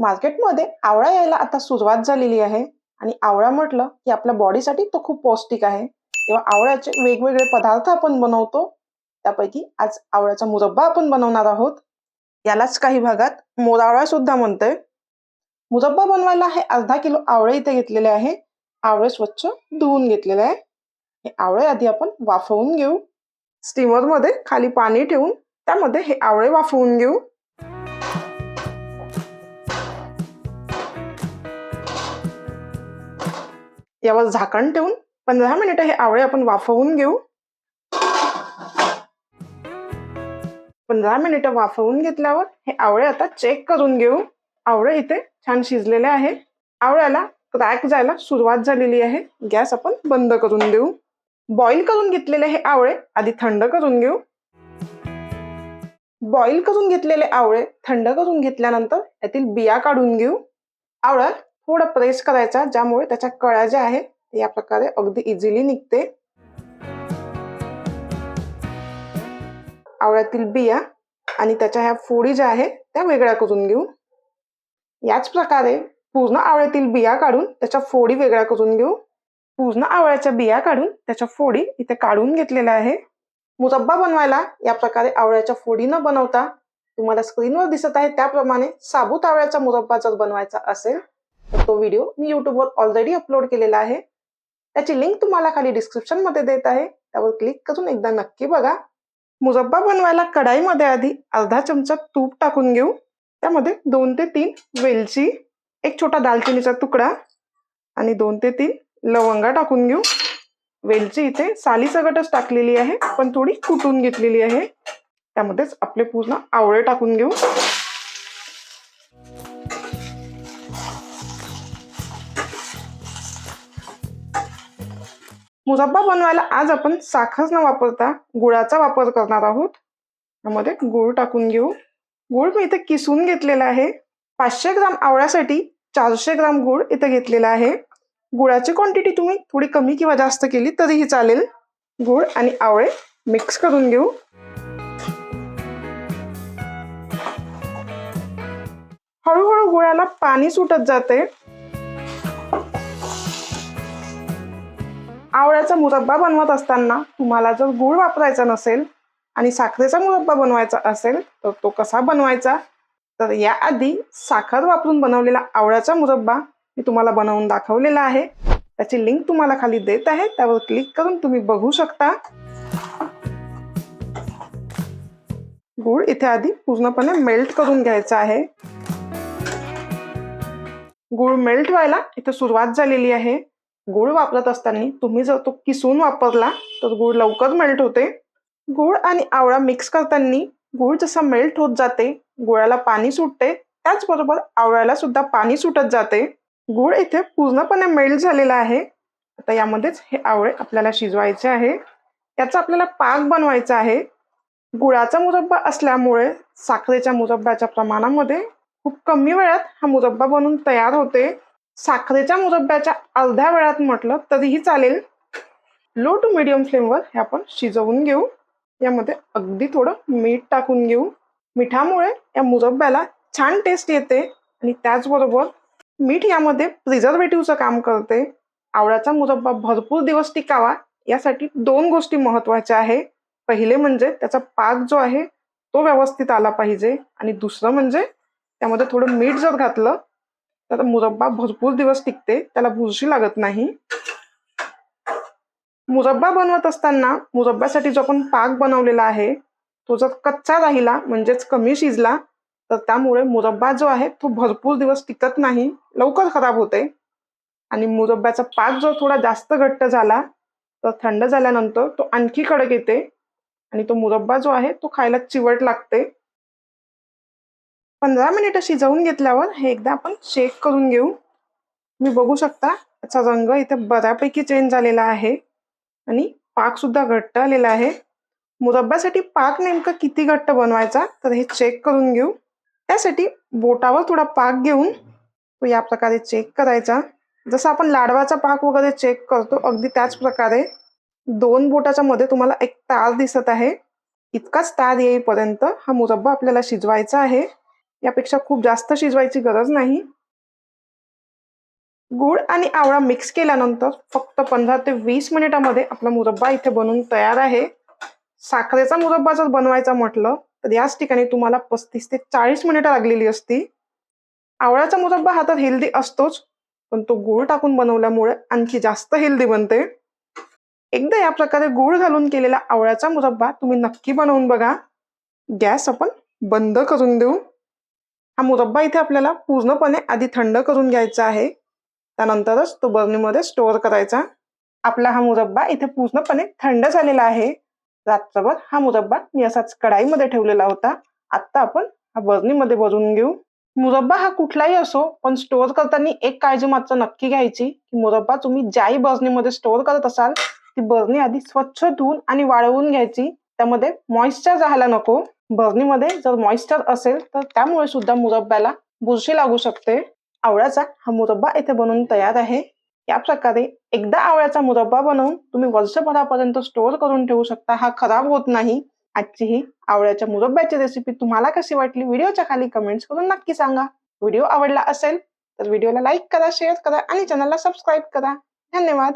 मार्केटमध्ये आवळा यायला आता सुरुवात झालेली आहे. आणि आवळा म्हटलं की आपल्या बॉडीसाठी तो खूप पौष्टिक आहे. तेव्हा आवळ्याचे वेगवेगळे पदार्थ आपण बनवतो. त्यापैकी आज आवळ्याचा मुरब्बा आपण बनवणार आहोत. यालाच काही भागात मोरावळा सुद्धा म्हणतोय. मुरब्बा बनवायला हे अर्धा किलो आवळे इथे घेतलेले आहे. आवळे स्वच्छ धुवून घेतलेले आहे. हे आवळे आधी आपण वाफवून घेऊ. स्टीमरमध्ये खाली पाणी ठेवून त्यामध्ये हे आवळे वाफवून घेऊ. यावर झाकण ठेवून पंधरा मिनिटं हे आवळे आपण वाफवून घेऊ. पंधरा मिनिटं वाफवून घेतल्यावर हे आवळे आता चेक करून घेऊ. आवळे इथे छान शिजलेले आहे आवळ्याला क्रॅक जायला सुरुवात झालेली आहे. गॅस आपण बंद करून देऊ. बॉईल करून घेतलेले हे आवळे आधी थंड करून घेऊ. बॉईल करून घेतलेले आवळे थंड करून घेतल्यानंतर यातील बिया काढून घेऊ. आवळ्यात थोडं प्रेस करायचा ज्यामुळे त्याच्या कळ्या ज्या आहेत या प्रकारे अगदी इझिली निघते. आवळ्यातील बिया आणि त्याच्या ह्या फोडी ज्या आहेत त्या वेगळ्या करून घेऊ. याच प्रकारे पूर्ण आवळ्यातील बिया काढून त्याच्या फोडी वेगळ्या करून घेऊ. पूर्ण आवळ्याच्या बिया काढून त्याच्या फोडी इथे काढून घेतलेल्या आहे. मुरब्बा बनवायला या प्रकारे आवळ्याच्या फोडी न बनवता तुम्हाला स्क्रीनवर दिसत आहे त्याप्रमाणे साबूत आवळ्याचा मुरब्बा जर बनवायचा असेल तर तो व्हिडिओ मी युट्यूबवर ऑलरेडी अपलोड केलेला आहे. त्याची लिंक तुम्हाला खाली डिस्क्रिप्शनमध्ये देत आहे. त्यावर क्लिक करून एकदा नक्की बघा. मुरब्बा बनवायला कढाईमध्ये आधी अर्धा चमचा तूप टाकून घेऊ. त्यामध्ये दोन ते तीन वेलची एक छोटा दालचिनीचा तुकडा आणि दोन ते तीन लवंगा टाकून घेऊ. वेलची इथे सालीसगटच टाकलेली आहे पण थोडी कुटून घेतलेली आहे. त्यामध्येच आपले पूर्ण आवळे टाकून घेऊ. मुरब्बा बनवायला आज आपण साखर न वापरता गुळाचा वापर करणार आहोत. त्यामध्ये गुळ टाकून घेऊ. गुळ मी इथे किसून घेतलेला आहे. पाचशे ग्राम आवळ्यासाठी चारशे ग्राम गुळ इथे घेतलेला आहे. गुळाची क्वांटिटी तुम्ही थोडी कमी किंवा जास्त केली तरीही चालेल. गुळ आणि आवळे मिक्स करून घेऊ. हळूहळू गुळाला पाणी सुटत जाते. आवळ्याचा मुरब्बा बनवत असताना तुम्हाला जर गुळ वापरायचा नसेल आणि साखरेचा मुरब्बा बनवायचा असेल तर तो कसा बनवायचा? तर याआधी साखर वापरून बनवलेला आवळ्याचा मुरब्बा मी तुम्हाला बनवून दाखवलेला आहे. त्याची लिंक तुम्हाला खाली देत आहे. त्यावर क्लिक करून तुम्ही बघू शकता. गुळ इथे आधी पूर्णपणे मेल्ट करून घ्यायचा आहे. गुळ मेल्ट व्हायला इथे सुरुवात झालेली आहे. गुळ वापरत असताना तुम्ही जर तो किसून वापरला तर गुळ लवकर मेल्ट होते. गुळ आणि आवळा मिक्स करताना गुळ जसा मेल्ट होत जाते गुळाला पाणी सुटते त्याचबरोबर आवळ्याला सुद्धा पाणी सुटत जाते. गुळ इथे पूर्णपणे मेल्ट झालेला आहे. आता यामध्येच हे आवळे आपल्याला शिजवायचे आहे. याचा आपल्याला पाक बनवायचा आहे. गुळाचा मुरब्बा असल्यामुळे साखरेच्या मुरब्ब्याच्या प्रमाणामध्ये खूप कमी वेळात हा मुरब्बा बनून तयार होते. साखरेच्या मुरब्ब्याच्या अर्ध्या वेळात म्हटलं तरीही चालेल. लो टू मिडियम फ्लेमवर हे आपण शिजवून घेऊ. यामध्ये अगदी थोडं मीठ टाकून घेऊ. मिठामुळे या मुरब्ब्याला छान टेस्ट येते आणि त्याचबरोबर मीठ यामध्ये प्रिझर्वेटिव्हचं काम करते. आवळ्याचा मुरब्बा भरपूर दिवस टिकावा यासाठी दोन गोष्टी महत्त्वाच्या आहे. पहिले म्हणजे त्याचा पाक जो आहे तो व्यवस्थित आला पाहिजे आणि दुसरं म्हणजे त्यामध्ये थोडं मीठ जर घातलं तर मुरब्बा भरपूर दिवस टिकते त्याला बुरशी लागत नाही. मुरब्बा बनवत असताना मुरब्ब्यासाठी जो आपण पाक बनवलेला आहे तो जर कच्चा राहिला म्हणजेच कमी शिजला तर त्यामुळे मुरब्बा जो आहे तो भरपूर दिवस टिकत नाही लवकर खराब होते. आणि मुरब्ब्याचा पाक जर थोडा जास्त घट्ट झाला तर थंड झाल्यानंतर तो आणखी कडक येते. आणि तो मुरब्बा जो आहे तो खायला चिवट लागते. पंधरा मिनिटं शिजवून घेतल्यावर हे एकदा आपण चेक करून घेऊ. मी बघू शकता त्याचा रंग इथे बऱ्यापैकी चेंज झालेला आहे आणि पाक सुद्धा घट्ट आलेला आहे. मुरब्ब्यासाठी पाक नेमकं किती घट्ट बनवायचा तर हे चेक करून घेऊ. त्यासाठी बोटावर थोडा पाक घेऊन तो या प्रकारे चेक करायचा. जसं आपण लाडवाचा पाक वगैरे चेक करतो अगदी त्याच प्रकारे दोन बोटाच्या मध्ये तुम्हाला एक तार दिसत आहे. इतकाच तार येईपर्यंत हा मुरब्बा आपल्याला शिजवायचा आहे. यापेक्षा खूप जास्त शिजवायची गरज नाही. गूळ आणि आवळा मिक्स केल्यानंतर फक्त पंधरा ते वीस मिनिटामध्ये आपला मुरब्बा इथे बनवून तयार आहे. साखरेचा मुरब्बा जर बनवायचा म्हटलं तर याच ठिकाणी तुम्हाला पस्तीस ते चाळीस मिनिटं लागलेली असती आवळ्याचा मुरब्बा हा तर हेल्दी असतोच पण तो गूळ टाकून बनवल्यामुळे आणखी जास्त हेल्दी बनते. एकदा या प्रकारे गूळ घालून केलेला आवळ्याचा मुरब्बा तुम्ही नक्की बनवून बघा. गॅस आपण बंद करून देऊ. हा मुरब्बा इथे आपल्याला पूर्णपणे आधी थंड करून घ्यायचा आहे. त्यानंतरच तो बर्नीमध्ये स्टोअर करायचा. आपला हा मुरब्बा इथे पूर्णपणे थंड झालेला आहे. रात्रभर हा मुरब्बा मी असाच कढाईमध्ये ठेवलेला होता. आत्ता आपण हा बर्नीमध्ये भरून घेऊ. मुरब्बा हा कुठलाही असो पण स्टोअर करताना एक काळजी मात्र नक्की घ्यायची की मुरब्बा तुम्ही ज्याही बर्नीमध्ये स्टोअर करत असाल ती बर्नी आधी स्वच्छ धुवून आणि वाळवून घ्यायची. त्यामध्ये मॉइश्चर राहायला नको. बर्नीमध्ये जर मॉइस्चर असेल तर त्यामुळे सुद्धा मुरब्ब्याला बुरशी लागू शकते. आवळ्याचा हा मुरब्बा इथे बनवून तयार आहे. या प्रकारे एकदा आवळ्याचा मुरब्बा बनवून तुम्ही वर्षभरापर्यंत स्टोअर करून ठेवू शकता. हा खराब होत नाही. आजची ही आवळ्याच्या मुरब्ब्याची रेसिपी तुम्हाला कशी वाटली? व्हिडिओच्या खाली कमेंट्स करून नक्की सांगा. व्हिडिओ आवडला असेल तर व्हिडिओला लाईक करा शेअर करा आणि चॅनलला सबस्क्राईब करा. धन्यवाद.